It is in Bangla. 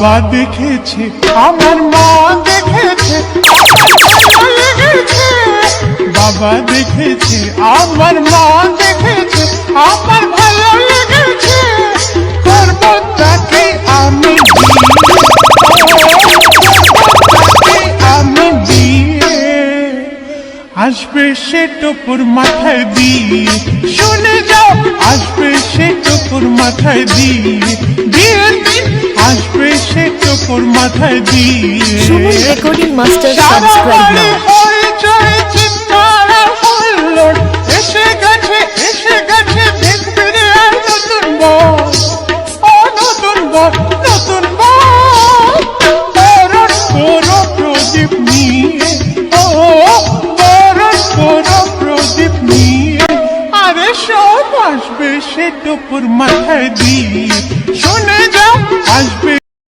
বাবা দেখেছে, আমার মা দেখেছে। বাবা দেখেছে, আমার মা দেখেছে, আমার ভালো লেগেছে। করব আমি। আমি বিয়ে আসবে সে টুপুর মাথায় দিয়ে। শুনে যাও, আসবে সে টুপুর মাথায় দিয়ে দিন, আসবে টুপুর মাথায় দিয়ে। সুমন রেকর্ডিং মাস্টার সাবস্ক্রাইব নাও। এসে গেছে এসে গেছে দেখবে রে আর নতুন বর। ও নতুন বর নতুন বর। বরণ প্রদীপ নিয়ে ও বরণ প্রদীপ নিয়ে। আরে সব আসবে সে টুপুর মাথায় দিয়ে।